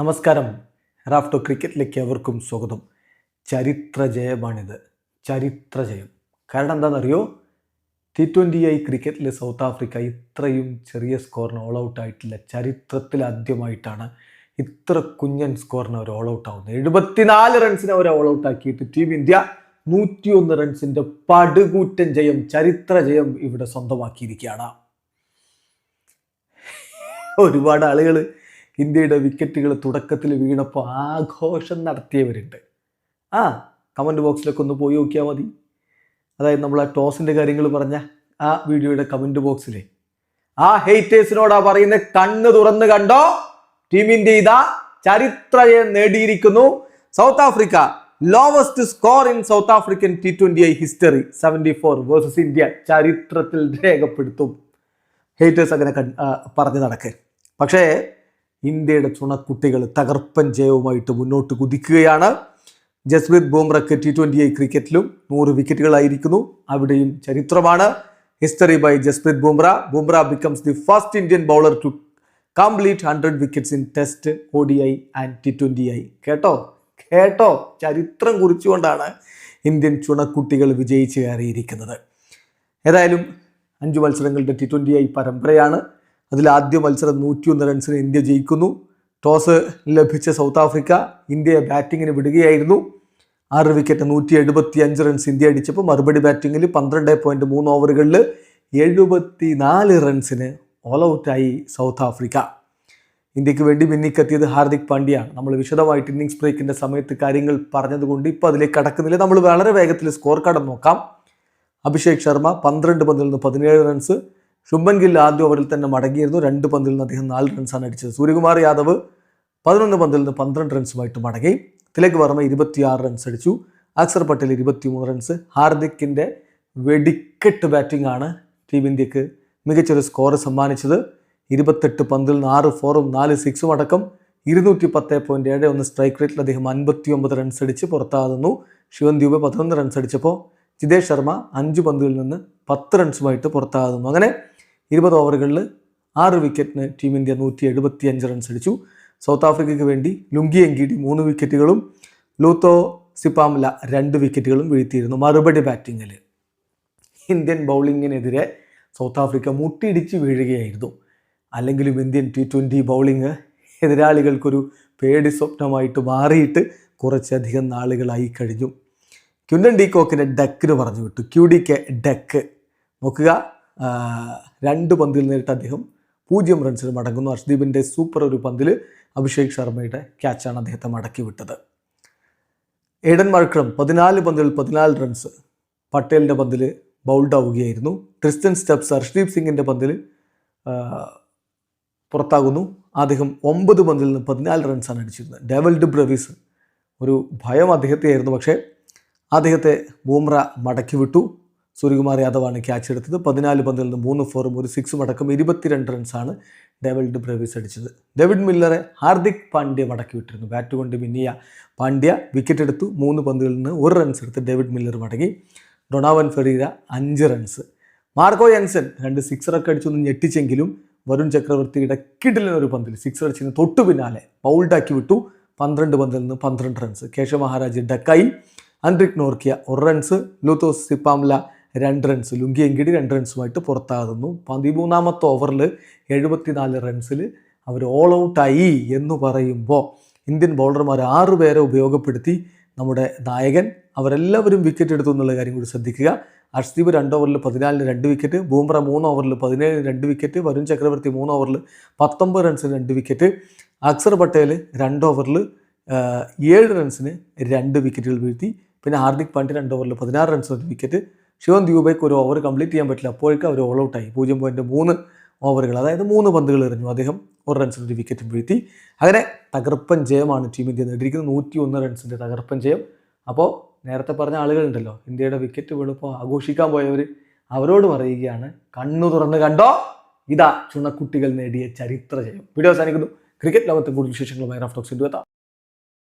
നമസ്കാരം. റാഫ്റ്റോ ക്രിക്കറ്റിലേക്ക് എവർക്കും സ്വാഗതം. ചരിത്ര ജയമാണിത്. ചരിത്ര ജയം. കാരണം എന്താണെന്നറിയോ? ടി ട്വന്റി ഐ ക്രിക്കറ്റിൽ സൗത്ത് ആഫ്രിക്ക ഇത്രയും ചെറിയ സ്കോറിന് ഓൾ ഔട്ട് ആയിട്ടില്ല. ചരിത്രത്തിൽ ആദ്യമായിട്ടാണ് ഇത്ര കുഞ്ഞൻ സ്കോറിന് അവർ ഓൾ ഔട്ട് ആവുന്നത്. എഴുപത്തിനാല് റൺസിന് അവർ ഓൾ ഔട്ട് ആക്കിയിട്ട് ടീം ഇന്ത്യ നൂറ്റിയൊന്ന് റൺസിന്റെ പടുകൂറ്റൻ ജയം ചരിത്ര ജയം ഇവിടെ സ്വന്തമാക്കിയിരിക്കുകയാണ്. ഒരുപാട് ആളുകൾ ഇന്ത്യയുടെ വിക്കറ്റുകൾ തുടക്കത്തിൽ വീണപ്പോൾ ആഘോഷം നടത്തിയവരുണ്ട്. ആ കമന്റ് ബോക്സിലൊക്കെ ഒന്ന് പോയി നോക്കിയാൽ മതി. അതായത് നമ്മൾ ആ ടോസിന്റെ കാര്യങ്ങൾ പറഞ്ഞ ആ വീഡിയോയുടെ കമന്റ് ബോക്സിൽ ആ ഹെയ്റ്റേഴ്സിനോടാ പറയുന്നത് കണ്ണ് തുറന്ന് കണ്ടോ? ടീം ഇന്ത്യ ഇതാ ചരിത്ര നേടിയിരിക്കുന്നു. South Africa lowest score in South African T twenty I history seventy four versus India ചരിത്രത്തിൽ രേഖപ്പെടുത്തും. ഹേറ്റേഴ്സ് അങ്ങനെ പറഞ്ഞു നടക്കേ. പക്ഷേ ഇന്ത്യയുടെ ചുണക്കുട്ടികൾ തകർപ്പൻ ജയവുമായിട്ട് മുന്നോട്ട് കുതിക്കുകയാണ്. ജസ്പ്രീത് ബുംറയ്ക്ക് ടി ട്വന്റി ഐ ക്രിക്കറ്റിലും നൂറ് വിക്കറ്റുകളായിരിക്കുന്നു. അവിടെയും ചരിത്രമാണ്. History by Jasprit Bumrah. Bumrah becomes the first Indian bowler to complete hundred wickets in test O D I and T twenty I കേട്ടോ? കേട്ടോ? ചരിത്രം കുറിച്ചുകൊണ്ടാണ് ഇന്ത്യൻ ചുണക്കുട്ടികൾ വിജയിച്ച് കയറിയിരിക്കുന്നത്. ഏതായാലും അഞ്ച് മത്സരങ്ങളുടെ ടി ട്വന്റി ഐ പരമ്പരയാണ്. അതിൽ ആദ്യ മത്സരം നൂറ്റിയൊന്ന് റൺസിന് ഇന്ത്യ ജയിക്കുന്നു. ടോസ് ലഭിച്ച സൗത്ത് ആഫ്രിക്ക ഇന്ത്യയെ ബാറ്റിങ്ങിന് വിടുകയായിരുന്നു. ആറ് വിക്കറ്റ് നൂറ്റി എഴുപത്തി അഞ്ച് റൺസ് ഇന്ത്യ അടിച്ചപ്പോൾ മറുപടി ബാറ്റിങ്ങിൽ പന്ത്രണ്ട് പോയിന്റ് മൂന്ന് ഓവറുകളിൽ എഴുപത്തി നാല് റൺസിന് ഓൾ ഔട്ടായി സൗത്ത് ആഫ്രിക്ക. ഇന്ത്യയ്ക്ക് വേണ്ടി മിന്നിക്കെത്തിയത് ഹാർദിക് പാണ്ഡ്യയാണ്. നമ്മൾ വിശദമായിട്ട് ഇന്നിങ്സ് ബ്രേക്കിന്റെ സമയത്ത് കാര്യങ്ങൾ പറഞ്ഞതുകൊണ്ട് ഇപ്പോൾ അതിലേക്ക് കടക്കുന്നില്ല. നമ്മൾ വളരെ വേഗത്തിൽ സ്കോർ കാർഡ് നോക്കാം. അഭിഷേക് ശർമ്മ പന്ത്രണ്ട് പന്തിൽ നിന്ന് പതിനേഴ് റൺസ് ശുഭൻ ഗിൽ ആദ്യ ഓവറിൽ തന്നെ മടങ്ങിയിരുന്നു. രണ്ട് പന്തിൽ നിന്ന് അദ്ദേഹം നാല് റൺസാണ് അടിച്ചത്. സൂര്യകുമാർ യാദവ് പതിനൊന്ന് പന്തിൽ നിന്ന് പന്ത്രണ്ട് റൺസുമായിട്ട് മടങ്ങി. തിലക് വർമ്മ ഇരുപത്തിയാറ് റൺസ് അടിച്ചു. അക്സർ പട്ടേൽ ഇരുപത്തിമൂന്ന് റൺസ് ഹാർദിക്കിന്റെ വെടിക്കെട്ട് ബാറ്റിംഗ് ആണ് ടീം ഇന്ത്യയ്ക്ക് മികച്ചൊരു സ്കോർ സമ്മാനിച്ചത്. ഇരുപത്തെട്ട് പന്തിൽ നിന്ന് ആറ് ഫോറും നാല് സിക്സും അടക്കം ഇരുന്നൂറ്റി പത്ത് പോയിന്റ് ഏഴ് ഒന്ന് സ്ട്രൈക്ക് റേറ്റിൽ അദ്ദേഹം അൻപത്തി ഒമ്പത് റൺസ് അടിച്ച് പുറത്താകുന്നു. ശിവൻ ദ്വീപ് പതിനൊന്ന് റൺസ് അടിച്ചപ്പോൾ ജിതേഷ് ശർമ്മ അഞ്ച് പന്തുകളിൽ നിന്ന് പത്ത് റൺസുമായിട്ട് പുറത്താകുന്നു. അങ്ങനെ ഇരുപത് ഓവറുകളിൽ ആറ് വിക്കറ്റിന് ടീം ഇന്ത്യ നൂറ്റി എഴുപത്തി അഞ്ച് റൺസ് അടിച്ചു. സൗത്ത് ആഫ്രിക്കയ്ക്ക് വേണ്ടി ലുങ്കി എങ്കിടി മൂന്ന് വിക്കറ്റുകളും ലൂത്തോ സിപ്പാംല രണ്ട് വിക്കറ്റുകളും വീഴ്ത്തിയിരുന്നു മറുപടി ബാറ്റിങ്ങിൽ ഇന്ത്യൻ ബൗളിങ്ങിനെതിരെ സൗത്ത് ആഫ്രിക്ക മുട്ടിയിടിച്ച് വീഴുകയായിരുന്നു. അല്ലെങ്കിലും ഇന്ത്യൻ ടി ട്വന്റി ബൗളിങ് എതിരാളികൾക്കൊരു പേടി സ്വപ്നമായിട്ട് മാറിയിട്ട് കുറച്ചധികം നാളുകളായി കഴിഞ്ഞു. ക്യുണ്ടൻ ഡി കോക്കിനെ ഡെക്കിന് പറഞ്ഞു വിട്ടു. Q D K duck. നോക്കുക. രണ്ട് പന്തിൽ നേരിട്ട് അദ്ദേഹം പൂജ്യം റൺസിന് മടങ്ങുന്നു അർഷ്ദീപിന്റെ സൂപ്പർ ഒരു പന്തിൽ അഭിഷേക് ശർമ്മയുടെ ക്യാച്ചാണ് അദ്ദേഹത്തെ മടക്കി വിട്ടത്. ഏഡൻ മർക്രം പതിനാല് പന്തിൽ പതിനാല് റൺസ് പട്ടേലിന്റെ പന്തിൽ ബൗൾഡ് ആവുകയായിരുന്നു. ക്രിസ്ത്യൻ സ്റ്റെപ്സ് ഹർഷ്ദീപ് സിംഗിന്റെ പന്തിൽ പുറത്താകുന്നു. അദ്ദേഹം ഒമ്പത് പന്തിൽ നിന്ന് പതിനാല് റൺസാണ് അടിച്ചിരുന്നത്. ഡെവൽഡ് ബ്രവീസ് ഒരു ഭയം അദ്ദേഹത്തെയായിരുന്നു. പക്ഷേ അദ്ദേഹത്തെ ബൂമ്ര മടക്കി വിട്ടു. സൂര്യകുമാർ യാദവാണ് ക്യാച്ച് എടുത്തത്. പതിനാല് പന്തിൽ നിന്ന് മൂന്ന് ഫോറും ഒരു സിക്സും അടക്കം ഇരുപത്തിരണ്ട് റൺസാണ് ഡേവിഡ് ബ്രേവീസ് അടിച്ചത്. ഡേവിഡ് മില്ലറെ ഹാർദിക് പാണ്ഡ്യ മടക്കി വിട്ടിരുന്നു. ബാറ്റ് കൊണ്ട് മിന്നിയ പാണ്ഡ്യ വിക്കറ്റ് എടുത്തു. മൂന്ന് പന്തുകളിൽ നിന്ന് ഒരു റൺസ് എടുത്ത് ഡേവിഡ് മില്ലർ മടങ്ങി. ഡൊണാവൻ ഫെറീര അഞ്ച് റൺസ് മാർക്കോ യൻസൻ രണ്ട് സിക്സറൊക്കെ അടിച്ചൊന്ന് ഞെട്ടിച്ചെങ്കിലും വരുൺ ചക്രവർത്തിയുടെ കിടിലിന് ഒരു പന്തിൽ സിക്സർ അടിച്ചതിന് തൊട്ടു പിന്നാലെ ബൗൾഡാക്കി വിട്ടു. പന്ത്രണ്ട് പന്തിൽ നിന്ന് പന്ത്രണ്ട് റൺസ് കേശവ മഹാരാജ് ഡക്കായി അൻഡ്രിക് നോർക്കിയ ഒരു റൺസ് ലൂത്തോസ് സിപ്പാംല രണ്ട് റൺസ് ലുങ്കി എങ്കിടി രണ്ട് റൺസുമായിട്ട് പുറത്താകുന്നു. പതിമൂന്നാമത്തെ ഓവറിൽ എഴുപത്തിനാല് റൺസിൽ അവർ ഓൾ ഔട്ടായി എന്ന് പറയുമ്പോൾ ഇന്ത്യൻ ബൗളർമാർ ആറ് പേരെ ഉപയോഗപ്പെടുത്തി നമ്മുടെ നായകൻ അവരെല്ലാവരും വിക്കറ്റ് എടുത്തു എന്നുള്ള കാര്യം കൂടി ശ്രദ്ധിക്കുക. അർഷ്ദീപ് രണ്ട് ഓവറിൽ പതിനാലിന് രണ്ട് വിക്കറ്റ് ബൂംറ മൂന്ന് ഓവറിൽ പതിനേഴിന് രണ്ട് വിക്കറ്റ് വരുൺ ചക്രവർത്തി മൂന്ന് ഓവറിൽ പത്തൊമ്പത് റൺസിന് രണ്ട് വിക്കറ്റ് അക്സർ പട്ടേൽ രണ്ട് ഓവറിൽ ഏഴ് റൺസിന് രണ്ട് വിക്കറ്റുകൾ വീഴ്ത്തി പിന്നെ ഹാർദിക് പാണ്ഡ്യ രണ്ട് ഓവറിൽ പതിനാറ് റൺസ് ഒരു വിക്കറ്റ് ശിവൻ ദ്യൂബയ്ക്ക് ഒരു ഓവർ കംപ്ലീറ്റ് ചെയ്യാൻ പറ്റില്ല. അപ്പോഴേക്കും അവർ ഓൾ ഔട്ടായി പൂജ്യം പോയിന്റ് മൂന്ന് ഓവറുകൾ അതായത് മൂന്ന് പന്തുകൾ എറിഞ്ഞു. അദ്ദേഹം ഒരു റൺസിന് ഒരു വിക്കറ്റ് വീഴ്ത്തി. അങ്ങനെ തകർപ്പൻ ജയമാണ് ടീം ഇന്ത്യ നേടിയിരിക്കുന്നത്. നൂറ്റി ഒന്ന് റൺസിന്റെ തകർപ്പൻ ജയം. അപ്പോൾ നേരത്തെ പറഞ്ഞ ആളുകളുണ്ടല്ലോ ഇന്ത്യയുടെ വിക്കറ്റ് വീണപ്പോൾ ആഘോഷിക്കാൻ പോയവർ അവരോട് പറയുകയാണ് കണ്ണു തുറന്ന് കണ്ടോ? ഇതാ ചുണക്കുട്ടികൾ നേടിയ ചരിത്ര ജയം. വീഡിയോ അവസാനിക്കുന്നു. ക്രിക്കറ്റ് ലോകത്തെ കൂടുതൽ വിശേഷങ്ങളുമായി റഫ്റ്റോക്സ് എത്താം.